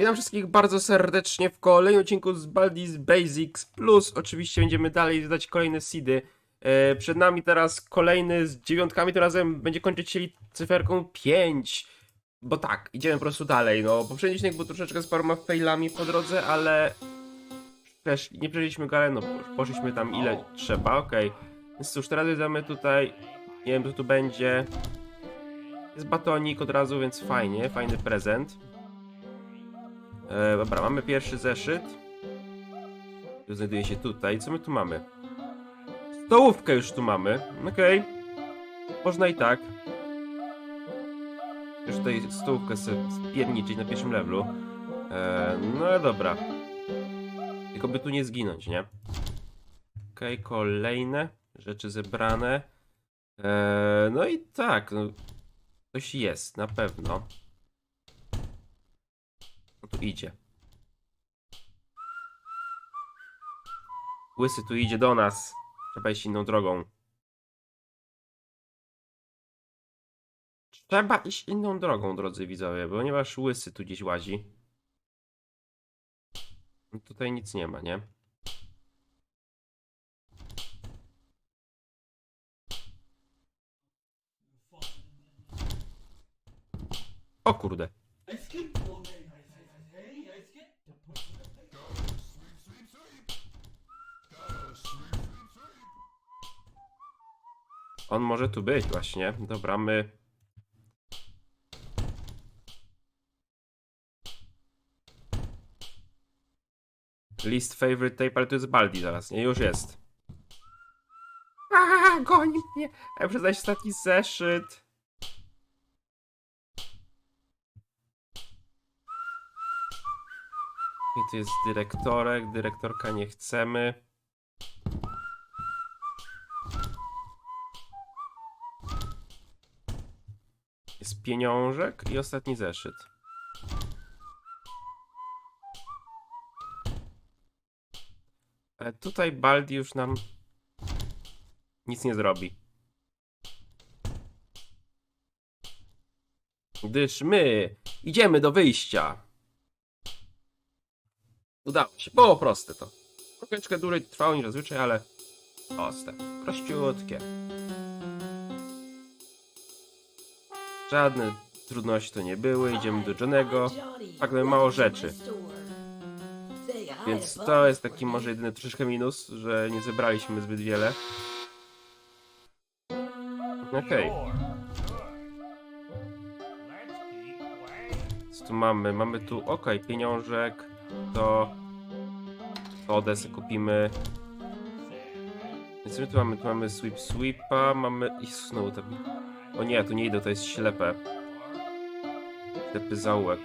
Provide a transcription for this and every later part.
Witam wszystkich bardzo serdecznie w kolejnym odcinku z Baldi's Basics Plus. Oczywiście będziemy dalej dodać kolejne seedy. E, przed nami teraz kolejny z dziewiątkami, to razem będzie kończyć się cyferką 5. Bo tak, idziemy po prostu dalej. No, poprzedni odcinek był troszeczkę z paroma failami po drodze, ale też nie przeżyliśmy go, ale no, poszliśmy tam ile trzeba, okej. Więc cóż, teraz jedziemy tutaj, nie wiem co tu będzie. Jest batonik od razu, więc fajnie, fajny prezent. E, dobra, mamy pierwszy zeszyt. Który znajduje się tutaj. Co my tu mamy? Stołówkę już tu mamy. Okej. Można i tak. Już tutaj stołówkę sobie spierniczyć na pierwszym levelu. E, no dobra. Tylko by tu nie zginąć, nie? Okej, kolejne rzeczy zebrane. E, no i tak, no, coś jest, na pewno. Tu idzie. Łysy tu idzie do nas. Trzeba iść inną drogą. Trzeba iść inną drogą, drodzy widzowie, ponieważ łysy tu gdzieś łazi. No Tutaj nic nie ma, nie? O kurde. On może tu być właśnie. Dobra, my... List favorite tape, ale to jest Baldi zaraz, nie? Już jest. Aaa, goni mnie! Ja muszę znaleźć ostatni zeszyt. I tu jest dyrektorek, dyrektorka nie chcemy. Pieniążek i ostatni zeszyt. Ale tutaj Baldi już nam nic nie zrobi. Gdyż my idziemy do wyjścia. Udało się. Było proste to. Troszeczkę dłużej trwało niż zazwyczaj, ale proste. Prościutkie. Żadne trudności to nie były. Idziemy do Johnego. Tak, mamy mało rzeczy. Więc to jest taki może jedyny troszeczkę minus, że nie zebraliśmy zbyt wiele. Okej. Co tu mamy? Mamy tu, okej, pieniążek, to wodę sobie kupimy. Więc my tu mamy, tu mamy sweep sweepa, mamy... I znowu to... O nie, tu nie idę, to jest ślepe. Ślepy zaułek.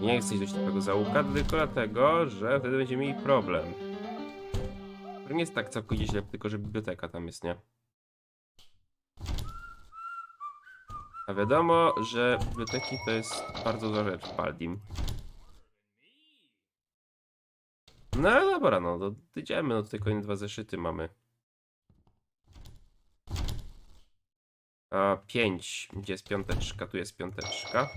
Nie chcę iść do ślepego zaułka, tylko dlatego, że wtedy będziemy mieli problem. Który nie jest tak całkowicie ślepy, tylko że biblioteka tam jest, nie? A wiadomo, że biblioteki to jest bardzo zła rzecz w Baldim. No dobra, no to idziemy, no tutaj kolejne dwa zeszyty mamy. A, pięć. Gdzie jest piąteczka? Tu jest piąteczka.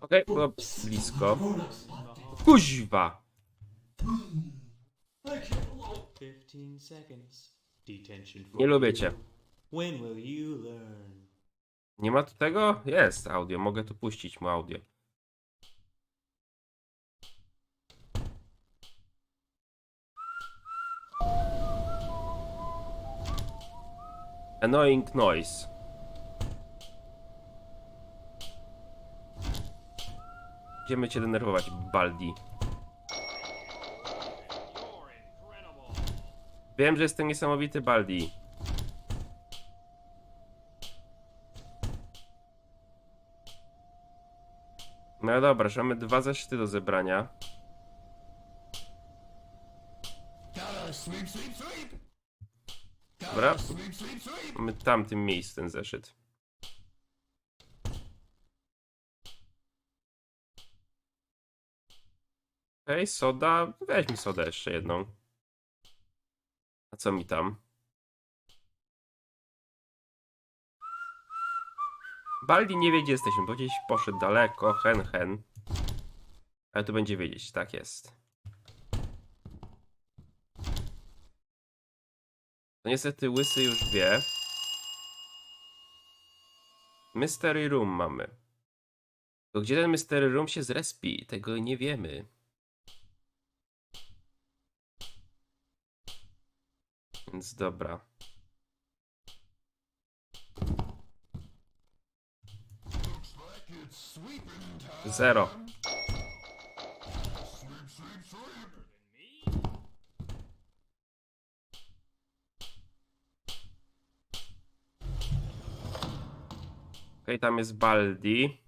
Okej, było blisko. Kuźwa! 15 seconds. Detention for Nie lubię cię. Nie ma tu tego? Jest audio, mogę tu puścić mu audio. Annoying noise. Będziemy cię denerwować, Baldi. Wiem, że jestem niesamowity, Baldi. No dobra, że mamy dwa zeszyty do zebrania. Dobra. Mamy tamtym miejscu ten zeszyt. Okej, soda. Weź mi sodę jeszcze jedną. A co mi tam? Baldi nie wie, gdzie jesteśmy, bo gdzieś poszedł daleko, hen, hen. Ale tu będzie wiedzieć, tak jest. No niestety Łysy już wie. Mystery Room mamy. Gdzie ten Mystery Room się zrespi? Tego nie wiemy. Więc dobra. Zero. Okej, tam jest Baldi.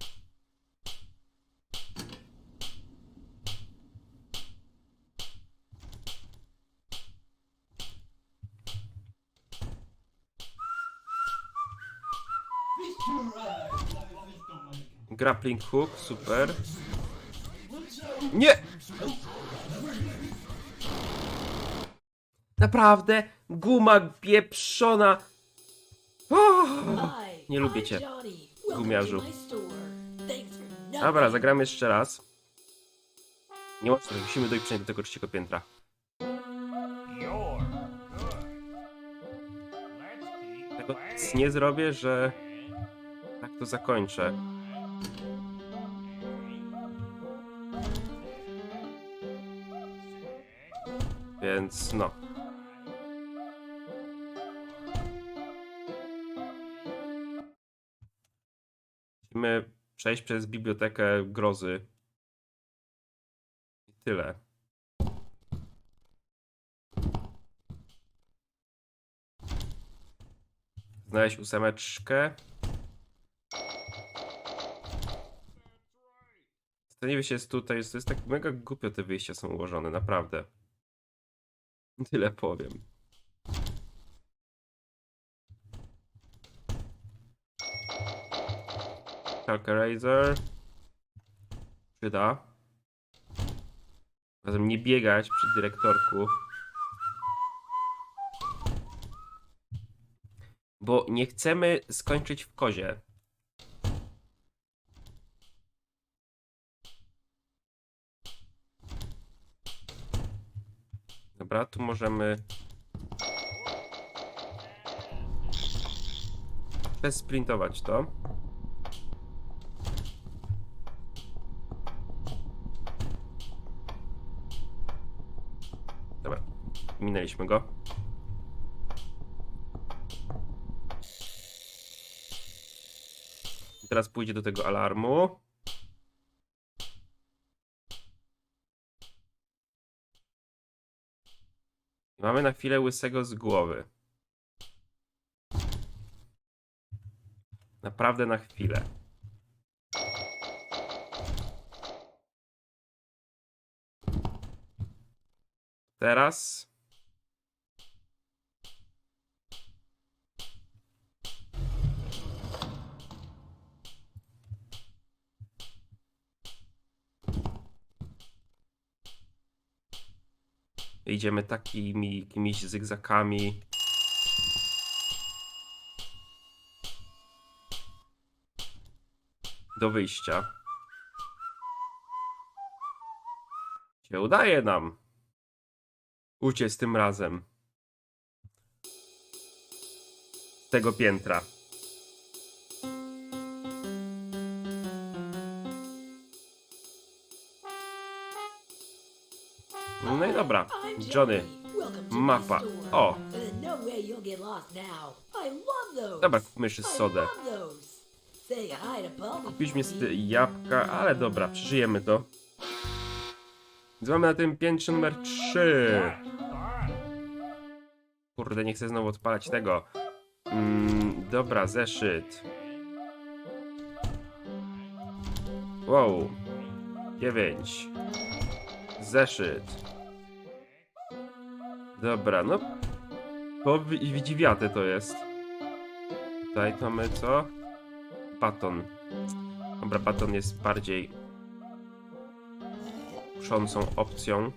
Grappling hook, super. Nie! Naprawdę? Guma pieprzona. Oh! Nie lubię cię, gumiarzu. Dobra, zagramy jeszcze raz. Nie łatwo, musimy dojść przynajmniej do tego trzeciego piętra. Tego nic nie zrobię, że tak to zakończę. Więc no. Przejść przez bibliotekę grozy. I tyle. Znaleźć ósemeczkę. Nie wyjście jest tutaj, to jest tak mega głupio te wyjścia są ułożone, naprawdę. Tyle powiem. Talk Eraser. Przyda. Razem nie biegać przy dyrektorku. Bo nie chcemy skończyć w kozie. Dobra, tu możemy sprintować to. Dobra, minęliśmy go. I teraz pójdzie do tego alarmu. Mamy na chwilę łysego z głowy. Naprawdę na chwilę. Teraz. Idziemy takimi jakimiś zygzakami. Do wyjścia. Się udaje nam uciec tym razem. Z tego piętra. No i dobra, Johnny, mapa. O, dobra, kupmy jeszcze sodę. Kupiliśmy jabłka, ale dobra, przeżyjemy to. Mamy na tym piętrze numer 3. Kurde, nie chcę znowu odpalać tego. Mm, dobra, zeszyt. Wow. 9. Zeszyt. Dobra, no. To wi- widziwiate to jest. Tutaj mamy co? Baton. Dobra, baton jest bardziej kuszącą opcją.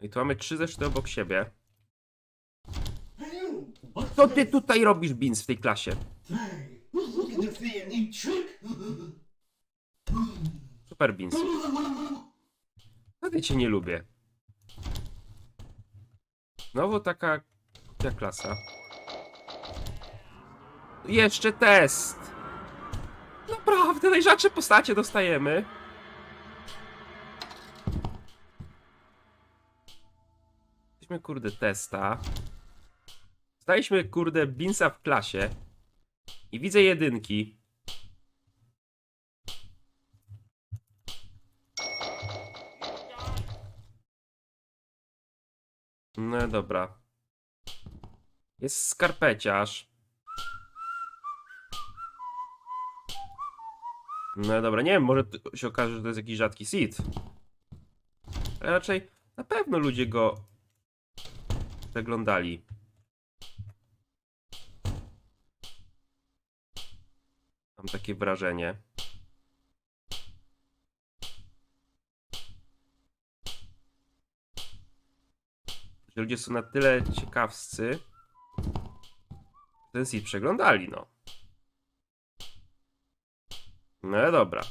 I tu mamy trzy zeszyty obok siebie. Co ty tutaj robisz, Beans, w tej klasie? Super, Beans. Nawet cię nie lubię. Znowu taka... ta klasa. Jeszcze test! Naprawdę, najrzadsze postacie dostajemy. Weźmy kurde testa. Zdaliśmy kurde Binsa w klasie. I widzę jedynki. Dobra. Jest skarpeciarz. No dobra, nie wiem, może się okaże, że to jest jakiś rzadki seed. Ale raczej na pewno ludzie go zaglądali. Mam takie wrażenie. Że ludzie są na tyle ciekawscy, że ten seed przeglądali, no. No ale dobra.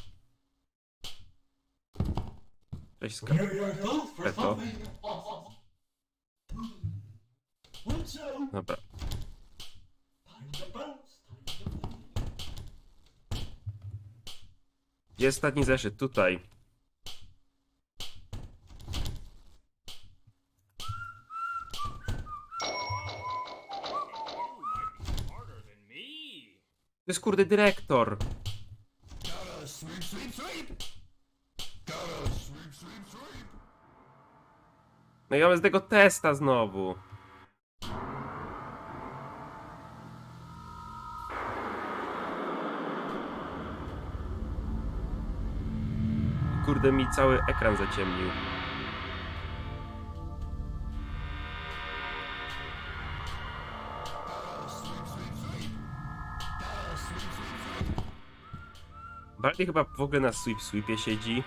Cześć, Ska. Here your health for Eto. something. What's up? Dobra. Gdzie jest ostatni zeszyt? Tutaj. To jest kurde dyrektor. No i mamy z tego testa znowu. Kurde mi cały ekran zaciemnił. Bardziej chyba w ogóle na sweep sweepie siedzi.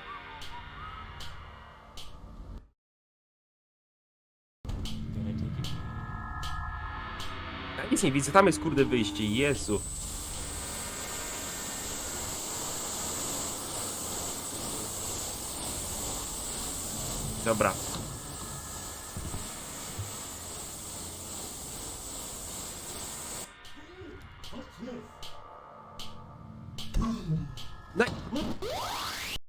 Ja nic nie widzę, tam jest kurde wyjście, Jezu. Dobra,